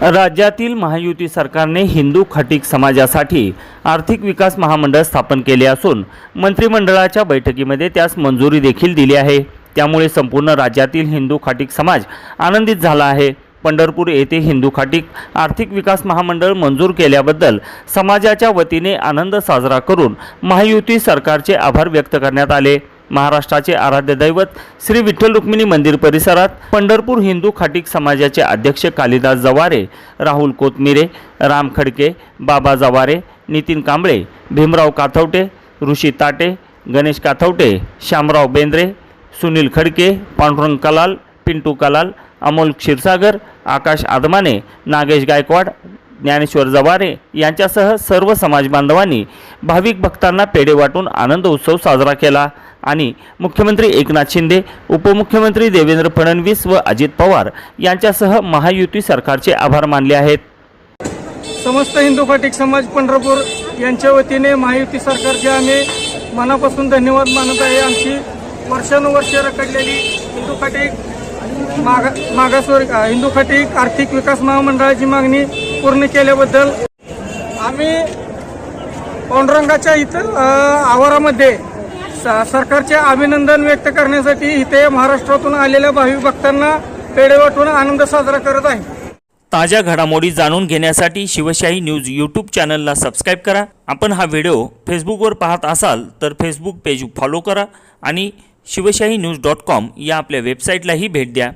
राज्यातील महायुती सरकारने हिंदू खटिक समाजासाठी आर्थिक विकास महामंडळ स्थापन केले असून मंत्रिमंडळाच्या बैठकीमध्ये त्यास मंजुरी देखील दिली आहे. त्यामुळे संपूर्ण राज्यातील हिंदू खाटीक समाज आनंदित झाला आहे. पंढरपूर येथे हिंदू खाटीक आर्थिक विकास महामंडळ मंजूर केल्याबद्दल समाजाच्या वतीने आनंद साजरा करून महायुती सरकारचे आभार व्यक्त करण्यात आले. महाराष्ट्राचे आराध्य दैवत श्री विठ्ठल रुक्मिणी मंदिर परिसरात पंढरपूर हिंदू खाटीक समाजाचे अध्यक्ष कालिदास जवारे राहुल कोतमिरे राम खडके बाबा जवारे नितीन कांबळे भीमराव काथवटे ऋषी ताटे गणेश काथवटे श्यामराव बेंद्रे सुनील खडके पांडुरंग कलाल पिंटू कलाल अमोल क्षीरसागर आकाश आदमाने नागेश गायकवाड ज्ञानेश्वर जवारे यांच्यासह सर्व समाज बांधवांनी भाविक भक्तांना पेढे वाटून आनंद उत्सव साजरा केला. आणि मुख्यमंत्री एकनाथ शिंदे उपमुख्यमंत्री देवेंद्र फडणवीस व अजित पवार यांच्यासह महायुती सरकारचे आभार मानले आहेत. समस्त हिंदू खाटीक समाज पंढरपूर यांच्या वतीने महायुती सरकारचे आम्ही मनापासून धन्यवाद मानत आहे. आमची वर्षानुवर्ष रखडलेली हिंदू फाटिक मागा मागासवर्ग हिंदू खाटीक आर्थिक विकास महामंडळाची मागणी पूर्ण केल्याबद्दल आम्ही पांडुरंगाच्या इथं आवारामध्ये सरकारचे अभिनंदन व्यक्त करण्यासाठी इथे महाराष्ट्रातून आलेल्या भाविक भक्तांना पेढे वाटून आनंद साजरा करत आहे. ताज्या घडामोडी जाणून घेण्यासाठी शिवशाही न्यूज यूट्यूब चॅनलला सबस्क्राईब करा. आपण हा व्हिडिओ फेसबुकवर पाहत असाल तर फेसबुक पेज फॉलो करा आणि शिवशाही न्यूज डॉट कॉम या आपल्या वेबसाईटलाही भेट द्या.